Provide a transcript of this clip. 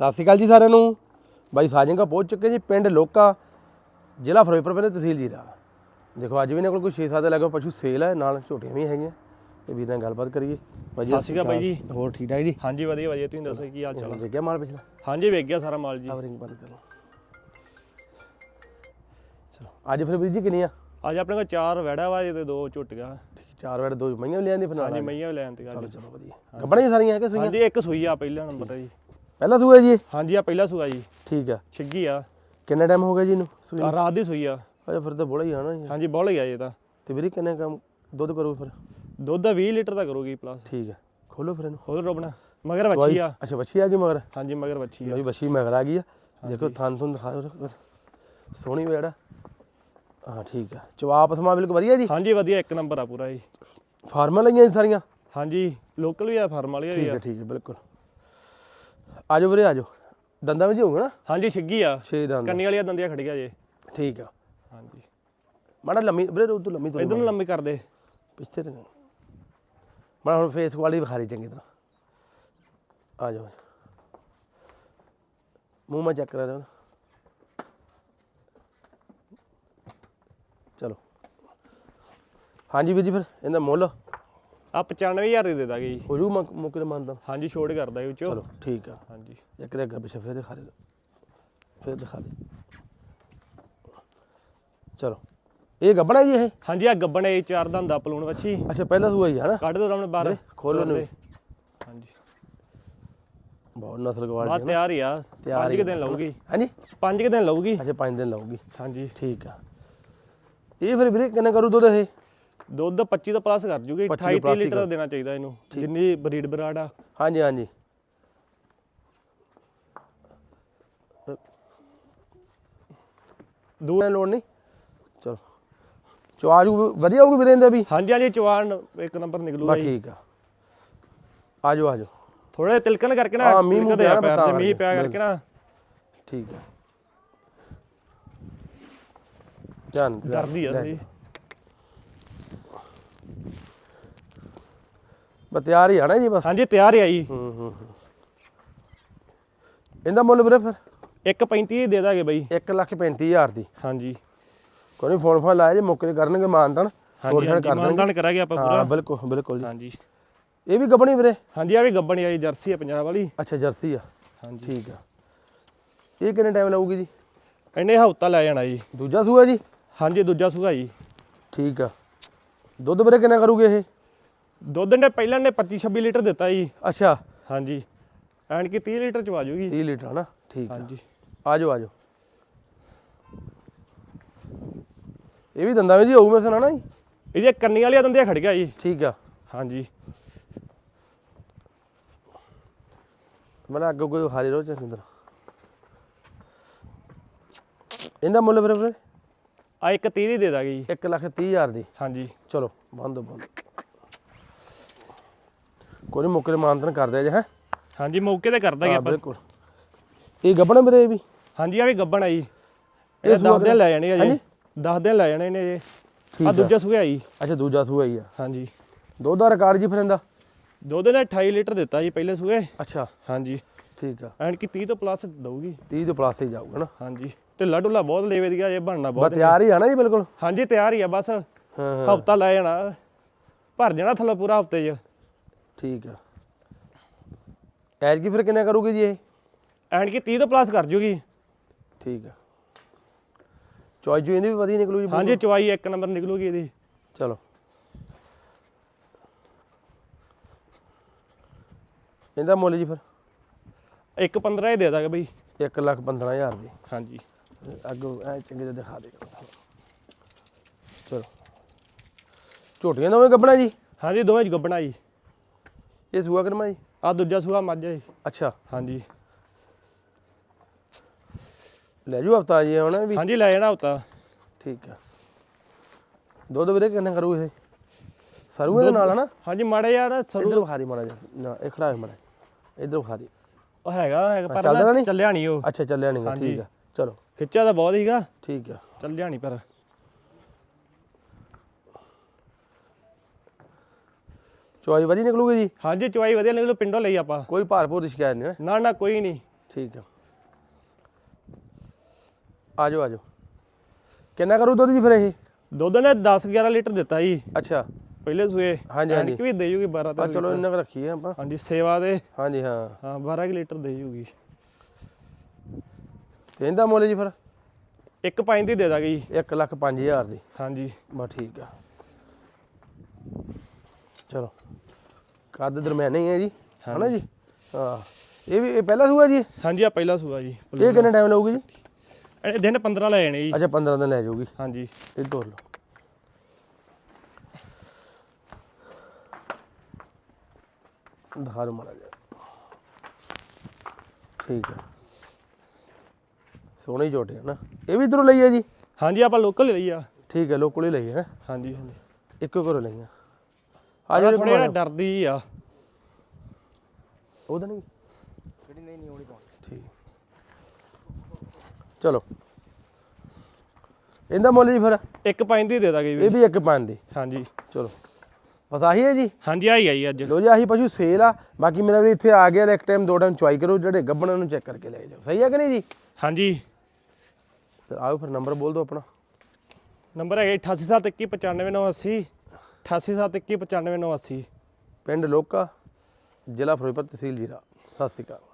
ਸਤਿ ਸ਼੍ਰੀ ਅਕਾਲ ਜੀ ਸਾਰਿਆਂ ਨੂੰ। ਬਾਈ ਸਾਜਿੰਗਾ ਪਹੁੰਚ ਚੁੱਕੇ ਜੀ ਪਿੰਡ ਲੋਕਾ ਜ਼ਿਲ੍ਹਾ ਫਿਰੋਜ਼ਪੁਰ ਪੈਂਦਾ ਤਹਿਸੀਲ ਜੀਰਾ ਦੇਖੋ ਅੱਜ ਵੀ ਇਹਨਾਂ ਕੋਲ ਕੋਈ 6-7 ਲੱਗੇ ਪਸ਼ੂ ਸੇਲ ਹੈ ਨਾਲ ਝੋਟੀਆਂ ਵੀ ਹੈਗੀਆਂ। ਤੇ ਵੀਰ ਨਾਲ ਗੱਲਬਾਤ ਕਰੀਏ। ਬਾਈ ਸਤਿ ਸ਼੍ਰੀ ਅਕਾਲ ਬਾਈ ਜੀ। ਹੋਰ ਠੀਕ ਠਾਕ ਜੀ? ਹਾਂਜੀ ਵਧੀਆ ਵਧੀਆ। ਤੁਸੀਂ ਦੱਸੋ ਕੀ ਹਾਲ ਚਾਲ ਆ? ਦੇਖਿਆ ਮਾਲ ਪਿਛਲਾ? ਹਾਂਜੀ ਵੇਖ ਗਿਆ ਸਾਰਾ ਮਾਲ ਜੀ। ਕਵਰਿੰਗ ਬੰਦ ਕਰੋ। ਚਲੋ ਅੱਜ ਫਿਰ ਵੀਰ ਜੀ ਕਿੰਨੀਆਂ ਅੱਜ ਆਪਣੇ ਕੋਲ ਚਾਰ ਵੜਾ ਵਾ ਤੇ ਦੋ ਝੁੱਟੀਆਂ। ਚਾਰ ਵਾਰ ਦੋ ਮਈਆਂ ਵੀ ਲਿਆਂਦੀ ਫਿਰ ਹਾਂਜੀ ਮਈਆਂ ਵੀ ਲੈਣ ਤੇ ਚਲੋ ਚਲੋ ਵਧੀਆ। ਗੱਬੜਾਂ ਹੀ ਸਾਰੀਆਂ ਹੈਗੇ ਸੂਈਆਂ? ਹਾਂਜੀ ਇੱਕ ਸੂਈ ਆ ਪਹਿਲਾ ਨੰਬਰ ਆ ਜੀ। ਪਹਿਲਾ ਸੂਆ ਜੀ? ਇਹ? ਹਾਂਜੀ ਆ ਪਹਿਲਾ ਸੂਆ ਜੀ। ਠੀਕ ਆ। ਛਿੱਗੀ ਆ। ਕਿੰਨਾ ਟਾਈਮ ਹੋ ਗਿਆ ਜੀ ਇਹਨੂੰ ਸੂਈ ਆਹ ਰਾਤ ਦੀ ਸੂਈ ਆ। ਅਜੇ ਫਿਰ ਤਾਂ ਬੋਲਾ ਹੀ ਆਣਾ ਜੀ। ਹਾਂਜੀ ਬਹੁਤ ਗਿਆ ਇਹ ਤਾਂ। ਤੇ ਵੀਰੇ ਕਿੰਨੇ ਕੰਮ ਦੁੱਧ ਕਰੂ ਫਿਰ? ਦੁੱਧ ਦਾ 20 ਲੀਟਰ ਦਾ ਕਰੂਗੀ ਪਲੱਸ ਠੀਕ ਹੈ ਖੋਲੋ ਫਿਰ ਇਹਨੂੰ। ਹੋਰ ਰੋਬਣਾ ਮਗਰ ਵੱਛੀ ਆ। ਅੱਛਾ ਬੱਚੀ ਆ ਗਈ ਮਗਰ? ਹਾਂਜੀ ਮਗਰ ਵੱਛੀ ਆ। ਲੋ ਬੱਚੀ ਮਗਰ ਆ ਗਈ ਆ। ਦੇਖੋ ਥਣ ਥੁਣ ਉਹਦਾ ਫਿਰ। ਸੋਹਣੀ ਵੇੜਾ ਹਾਂ ਠੀਕ ਆ। ਚਵਾਪ ਸਮਾ ਬਿਲਕੁਲ ਵਧੀਆ ਜੀ? ਹਾਂਜੀ ਵਧੀਆ ਇੱਕ ਨੰਬਰ ਆ ਪੂਰਾ ਜੀ। ਫਾਰਮਾਂ ਲਈਆਂ ਜੀ ਸਾਰੀਆਂ? ਹਾਂਜੀ ਲੋਕਲ ਵੀ ਆ ਫਾਰਮ ਵਾਲੀ ਵੀ ਠੀਕ ਆ ਹੈ ਠੀਕ ਹੈ ਬਿਲਕੁਲ। ਆਜੋ ਵੀਰੇ ਆਜੋ। ਦੰਦਾਂ ਵਿੱਚ ਹੋਊਗਾ ਨਾ? ਹਾਂਜੀ ਛਿੱਗੀ ਆ। 6 ਦੰਦ। ਕੰਨੀ ਵਾਲੀਆਂ ਦੰਦੀਆਂ ਖੜੀਆਂ ਜੇ। ਠੀਕ ਆ। ਹਾਂਜੀ। ਮਾੜਾ ਲੰਮੀ ਵੀਰੇ ਤੋਂ ਲੰਮੀ ਤੋਂ ਇਧਰ ਨੂੰ ਲੰਮੀ ਕਰ ਦੇ। ਪਿੱਛੇ ਤੇ ਮਾੜਾ ਹੁਣ ਫੇਸ ਕੁਆਲਿਟੀ ਵਿਖਾਰੀ ਚੰਗੀ ਤਰ੍ਹਾਂ। ਆ ਜਾਓ ਮੂੰਹ ਮਾ ਚੱਕ ਰਿਹਾ ਚਲੋ। ਹਾਂਜੀ ਵੀਰ ਜੀ ਫਿਰ ਇਹਦਾ ਮੁੱਲ? ਆ 95000 ਦੀ ਦੇ ਦਾਂਗੇ ਜੀ। ਹੋ ਜੂ ਮੁੱਕ ਦੇ ਮੰਨਦਾ ਹਾਂਜੀ ਛੋੜ ਕਰਦਾ ਇਹ ਵਿੱਚੋਂ। ਚਲੋ ਠੀਕ ਆ। ਹਾਂਜੀ। ਇੱਕ ਦੇ ਅੱਗੇ ਪਿੱਛੇ ਫਿਰ ਦਿਖਾ ਦੇ। ਫਿਰ ਦਿਖਾ ਦੇ। ਚਲੋ। ਇਹ ਗੱਬਣਾ ਜੀ ਇਹ? ਹਾਂਜੀ ਆ ਗੱਬਣ ਇਹ ਚਾਰ ਦਾ ਪਲੂਣ ਵੱਛੀ। ਅੱਛਾ ਪਹਿਲਾ ਸੂਆ ਹੀ ਹੈ ਨਾ? ਕੱਢ ਦੋ ਰਾਮਣੇ ਬਾਹਰ। ਖੋਲੋ ਨੂੰ ਹਾਂਜੀ। ਬਹੁਤ ਨਸਲ ਬਾਅਦ ਕੁਆਲਿਟੀ ਤਿਆਰ ਹੀ ਆ। ਤਿਆਰ ਪੰਜ ਹੀ ਕੁ ਆ। ਦਿਨ ਲਊਗੀ। ਹਾਂਜੀ? ਪੰਜ ਕੁ ਦਿਨ ਲਊਗੀ। ਅੱਛਾ 5 ਦਿਨ ਲਾਊਗੀ। ਹਾਂਜੀ। ਠੀਕ ਆ। ਇਹ ਫਿਰ ਵੀਰੇ ਕਿੰਨਾ ਕਰੂ ਦੁੱਧ ਇਹ? ਦੁੱਧ 25 ਤੋਂ ਪਲੱਸ ਕਰ ਜੂਗੀ 25 28 ਤੋਂ plus ਹੀ ਲੀਟਰ ਦੇਣਾ ਚਾਹੀਦਾ ਇਹਨੂੰ ਜਿੰਨੀ ਬਰੀਡ ਬਰਾੜ ਆ। ਹਾਂਜੀ ਹਾਂਜੀ। ਦੂਰ ਲੋੜ ਨਹੀਂ। ਚਲੋ। ਚਵਾਜੂ ਵਧੀਆ ਹੋਊਗੀ ਵੀਰੇ ਇਹਦਾ ਵੀ? ਹਾਂਜੀ ਹਾਂਜੀ ਚਵਾਨ ਇੱਕ ਨੰਬਰ ਨਿਕਲੂਗਾ ਜੀ। ਠੀਕ ਆ। ਆਜੋ ਆਜੋ ਥੋੜੇ ਤਿਲਕਣ ਕਰਕੇ ਨਾ ਮੀਂਹ ਆ ਪੈਰ ਤੇ ਮੀਂਹ ਪਿਆ ਕਰਕੇ ਨਾ। ਠੀਕ ਆ। ਨਾਲ ਡਰਦੀ ਆ ਲੈ ਥੋੜੀ ਬਸ ਤਿਆਰ ਹੀ ਆਣਾ ਜੀ ਬਸ। ਹਾਂਜੀ ਤਿਆਰ ਹੀ ਆ ਜੀ। ਹੂੰ ਹੂੰ ਹੂੰ। ਇਹਦਾ ਮੁੱਲ ਵੀਰੇ ਫਿਰ? 1.35 ਦੇ ਦਾਂਗੇ ਬਾਈ। 1 ਲੱਖ 35000 ਦੀ। ਹਾਂਜੀ। ਕੋਈ ਨਹੀਂ ਫੋਨ ਫੋਨ ਲਾਇਆ ਜੇ ਮੌਕੇ ਤੇ ਕਰਨਗੇ ਮਾਨਤਨ ਹਾਂਜੀ ਹਾਂਜੀ ਮਾਨਦਾਨ ਕਰਾਂਗੇ ਆਪਾਂ ਹਾਂ ਪੂਰਾ ਬਿਲਕੁਲ ਬਿਲਕੁਲ ਜੀ। ਹਾਂਜੀ। ਇਹ ਵੀ ਗੱਬਣੀ ਵੀਰੇ? ਹਾਂਜੀ ਆ ਵੀ ਗੱਬਣ ਆ ਜੀ ਜਰਸੀ ਆ ਪੰਜਾਬ ਵਾਲੀ। ਅੱਛਾ ਜਰਸੀ ਆ। ਹਾਂਜੀ। ਠੀਕ ਆ। ਇਹ ਕਿੰਨੇ ਟਾਈਮ ਲਾਊਗੀ ਜੀ? ਇਹਨੇ ਹਫਤਾ ਲੈ ਜਾਣਾ ਜੀ। ਦੂਜਾ ਸੂਆ ਜੀ? ਹਾਂਜੀ ਦੂਜਾ ਸੁਗਾ ਜੀ। ਠੀਕ ਆ। ਦੁੱਧ ਵੀਰੇ ਕਿੰਨਾ ਕਰੂਗੇ ਇਹ? ਦੁੱਧ ਨੇ ਪਹਿਲਾਂ ਨੇ 25 26 ਲੀਟਰ ਦਿੱਤਾ ਜੀ। ਅੱਛਾ। ਹਾਂਜੀ। ਐਂਡ ਕੀ 30 ਲੀਟਰ ਚ ਆ ਜਾਊਗੀ 30 ਲੀਟਰ ਹਨਾ? ਠੀਕ ਆ। ਹਾਂਜੀ। ਆਜੋ ਆਜੋ ਇਹ ਵੀ ਦੰਦਾਂ ਵਿੱਚ ਹੀ ਹੋਊ ਮੇਰੇ ਸੁਣਾ ਨਾ ਜੀ? ਇਹਦੀਆਂ ਕੰਨੀ ਵਾਲੀਆਂ ਦੰਦੀਆਂ ਖੜ ਗਿਆ ਜੀ। ਠੀਕ ਆ। ਹਾਂਜੀ। ਮੈਂ ਅੱਗੇ ਕੋਈ ਹਾਰੇ ਰੋ ਤਰ੍ਹਾਂ ਇਹਦਾ ਮੁੱਲ ਵੀਰੇ ਵੀਰੇ? ਆ ਇੱਕ 30 ਦੀ ਦੇ ਦਾਂਗੇ ਜੀ। 1 ਲੱਖ 30 ਹਜ਼ਾਰ ਦੀ। ਹਾਂਜੀ। ਚਲੋ ਬੰਦ ਬੰਦ। ਕੋਈ ਨੀ ਮੌਕੇ ਤੇ ਮਾਨਤਨ ਕਰਦੇ ਜੇ ਹੈ? ਹਾਂਜੀ ਮੌਕੇ ਤੇ ਕਰ ਦਾਂਗੇ ਹਾਂ ਆਪਾਂ। ਬਿਲਕੁਲ। ਇਹ ਗੱਬਣ ਵੀਰੇ ਇਹ ਵੀ? ਹਾਂਜੀ ਆ ਵੀ ਗੱਬਣ ਆ ਜੀ। ਇਹ 10 ਦਿਨ ਲੈ ਜਾਣੇ ਆ ਜੀ। 10 ਦਿਨ ਲੈ ਜਾਣੇ ਨੇ ਜੀ ਆ ਆ। ਦੂਜਾ ਸੁਗਾ ਜੀ। ਅੱਛਾ ਦੂਜਾ ਸੂਆ ਹੀ ਆ। ਹਾਂਜੀ। ਦੁੱਧ ਦਾ ਰਿਕਾਰਡ ਜੀ ਫਿਰ ਇਹਦਾ? ਦੁੱਧ ਨੇ 28 ਲੀਟਰ ਦਿੱਤਾ ਜੀ ਪਹਿਲੇ ਸੂਏ। ਅੱਛਾ। ਹਾਂਜੀ। ਠੀਕ ਆ। ਐਂਡ ਕੀ 30 ਤੋਂ ਪਲੱਸ ਦਊਗੀ। 30 ਤੋਂ ਪਲੱਸ ਹੀ ਜਾਊਗਾ ਨਾ। ਹਾਂਜੀ। ਢਿੱਲਾ ਢੁੱਲਾ ਬਹੁਤ ਲੇਵੇ ਦੀਗਾ ਇਹ ਬਣਨਾ ਬਸ ਬਹੁਤ ਤਿਆਰ ਹੀ ਆ ਨਾ ਜੀ ਬਿਲਕੁਲ। ਹਾਂਜੀ ਤਿਆਰ ਹੀ ਆ ਬਸ। ਹਾਂ ਹਾਂ। ਹਫਤਾ ਲੈ ਜਾਣਾ। ਭਰ ਜਾਣਾ ਥੱਲੇ ਪੂਰਾ ਹਫ਼ਤੇ 'ਚ। ਠੀਕ ਆ। ਐਜ ਕੀ ਫਿਰ ਕਿੰਨਾ ਕਰੂਗੀ ਜੀ ਇਹ? ਐਂਡ ਕੀ 30 ਤੋਂ ਪਲੱਸ ਕਰ ਜੂਗੀ। ਠੀਕ ਆ। ਚੋਇਸ ਜੋ ਇਹਦੀ ਵੀ ਵਧੀਆ ਨਿਕਲੂ ਜੀ ਹਾਂਜੀ ਚਵਾਈ ਇੱਕ ਨੰਬਰ ਨਿਕਲੂਗੀ ਇਹਦੀ। ਚਲੋ। ਇਹਦਾ ਮੁੱਲ ਜੀ ਫਿਰ? ਇੱਕ 15 ਹੀ ਦੇ ਦਾਂਗੇ ਬਈ। 1 ਲੱਖ 15000 ਦੀ। ਹਾਂਜੀ। ਅੱਗੋਂ ਐ ਚੰਗੇ ਜਿਹਾ ਦਿਖਾ ਦੇ। ਚਲੋ। ਝੋਟੀਆਂ ਦੋਵੇਂ ਗੱਬਣਾ ਜੀ? ਹਾਂਜੀ ਦੋਵੇਂ ਗੱਬਣਾ ਜੀ। ਇਹ ਸੂਆ ਕਰਮਾ ਜੀ? ਆ ਦੂਜਾ ਸੂਆ ਮੱਝ ਹੈ ਜੀ। ਅੱਛਾ। ਹਾਂਜੀ। ਲੈ ਜੂ ਹਫਤਾ ਜੀ ਹੁਣ ਵੀ। ਹਾਂਜੀ ਲੈ ਜਾਣਾ ਹਫਤਾ। ਠੀਕ ਆ। ਦੁੱਧ ਵੀਰੇ ਕਿੰਨਾ ਕਰੂ ਇਹ? ਸਰੂ ਇਹਦੇ ਨਾਲ ਹਨਾ ਹਾਂਜੀ ਮਾੜਾ ਯਾਰ ਸਰੂ ਇਧਰ ਦੀ ਮਾੜਾ ਜਿਹਾ। ਨਾ ਇਹ ਖੜਾ ਹੈ ਮਾੜਾ ਇਧਰ ਵਿਖਾ ਦੀ। ਉਹ ਹੈਗਾ ਹੈਗਾ ਪਰ ਚੱਲਦਾ ਨਾ ਨਹੀਂ? ਚੱਲਿਆ ਨਹੀਂ ਉਹ। ਅੱਛਾ ਚੱਲਿਆ ਨਹੀਂ ਹਾਂਜੀ। ਠੀਕ ਆ। ਚਲੋ। ਖਿੱਚਿਆ ਤਾਂ ਬਹੁਤ ਹੀਗਾ ਠੀਕ ਆ। ਚੱਲਿਆ ਨਹੀਂ ਪਰ। ਚੋਈ ਵਧੀਆ ਨਿਕਲੂਗੀ ਜੀ? ਹਾਂਜੀ ਚਵਾਈ ਵਧੀਆ ਨਿਕਲੂ ਪਿੰਡੋਂ ਲਈ ਆਪਾਂ। ਕੋਈ ਭਾਰ ਭੂਰ ਦੀ ਸ਼ਿਕਾਇਤ ਨਹੀਂ ਨਾ ਨਾ ਕੋਈ ਨਹੀਂ। ਠੀਕ ਆ ਆ ਜਾਓ ਆ ਜਾਓ ਕਿੰਨਾ ਕਰੂ ਦੁੱਧ ਜੀ ਫਿਰ ਇਹ? ਦੁੱਧ ਨੇ 10 11 ਲੀਟਰ ਦਿੱਤਾ ਜੀ। ਅੱਛਾ। ਪਹਿਲੇ ਸੂਏ। ਹਾਂਜੀ, ਹਾਂਜੀ। ਵੀ ਦੇ ਜੂਗੀ 12 ਆ ਤੇ ਚਲੋ ਇੰਨਾ ਕੁ ਰੱਖੀਏ ਆਪਾਂ। ਹਾਂਜੀ ਸੇਵਾ ਦੇ। ਹਾਂਜੀ ਹਾਂ। ਹਾਂ 12 ਕੁ ਲੀਟਰ ਦੇ ਜੂਗੀ। ਤੇ ਇਹਦਾ ਮੁੱਲ ਜੀ ਫਿਰ? ਇੱਕ ਪੰਜ ਦੀ ਦੇ ਦਾਂਗੇ ਜੀ। 1 ਲੱਖ 5000 ਦੀ। ਹਾਂਜੀ। ਬਸ ਠੀਕ ਆ। ਚਲੋ। ਕੱਦ ਦਰਮਿਆਨੇ ਹੀ ਹੈ ਜੀ ਹਨਾ ਜੀ? ਹਾਂ। ਇਹ ਵੀ ਇਹ ਪਹਿਲਾ ਸੂਆ ਜੀ? ਹਾਂਜੀ ਆ ਪਹਿਲਾ ਸੂਆ ਜੀ ਇਹ ਕਿੰਨੇ ਟਾਈਮ ਲਊਗੀ ਜੀ? ਇਹ ਦਿਨ 15 ਲੈ ਜਾਣੇ ਜੀ। ਅੱਛਾ 15 ਦਿਨ ਲੈ ਜਾਊਗੀ। ਹਾਂਜੀ। ਇਹ ਤੋਰ ਲਓ ਧਾਰ ਮਾਰਾ ਜਾ ਠੀਕ ਹੈ ਸੋਹਣੀ ਝੋਟੇ ਨਾ। ਇਹ ਵੀ ਇਧਰੋਂ ਲਈ ਹੈ ਜੀ? ਹਾਂਜੀ ਆਪਾਂ ਲੋਕਲ ਲਈ ਆ। ਠੀਕ ਹੈ ਲੋਕਲ ਹੀ ਲਈ ਹੈ ਹਾਂਜੀ ਹਾਂਜੀ। ਇੱਕੋ ਘਰੋਂ ਲਈਆਂ ਆ। ਆ ਜਿਹੜੇ ਥੋੜੇ ਜਿਹਾ ਡਰਦੀ ਆ। ਉਹਦਾ ਨਹੀਂ ਜਿਹੜੀ ਨਹੀਂ ਨਹੀਂ ਉਹਨੀ ਪਾਉਣੀ। ਠੀਕ। ਚਲੋ। ਇਹਦਾ ਮੁੱਲ ਜੀ ਫਿਰ? ਇੱਕ ਪੰਜ ਦੀ ਦੇ ਦਾਂਗੇ ਇਹ ਜੀ ਵੀ ਇੱਕ ਪੰਜ ਦੀ। ਹਾਂਜੀ। ਚਲੋ। ਬਸ ਆਹੀ ਹੈ ਜੀ? ਹਾਂਜੀ ਆਈ ਆਈ ਅੱਜ। ਲੋ ਜੀ ਆਹੀ ਪਸ਼ੂ ਸੇਲ ਆ। ਬਾਕੀ ਮੇਰਾ ਵੀ ਇੱਥੇ ਆ ਗਿਆ ਇੱਕ ਟਾਈਮ ਦੋ ਟਾਈਮ ਚੁਆਈ ਕਰੋ ਜਿਹੜੇ ਗੱਬਣਾਂ ਨੂੰ ਚੈੱਕ ਕਰਕੇ ਲੈ ਜਾਓ। ਸਹੀ ਹੈ ਕਿ ਨਹੀਂ ਜੀ? ਹਾਂਜੀ। ਤੇ ਆਓ ਫਿਰ ਨੰਬਰ ਬੋਲ ਦਿਓ ਆਪਣਾ। ਨੰਬਰ ਹੈਗਾ 8871959980 8871959980 ਪਿੰਡ ਲੋਕਾ ਜ਼ਿਲ੍ਹਾ ਫਿਰੋਜ਼ਪੁਰ ਤਹਿਸੀਲ ਜੀਰਾ। ਸਤਿ ਸ਼੍ਰੀ ਅਕਾਲ।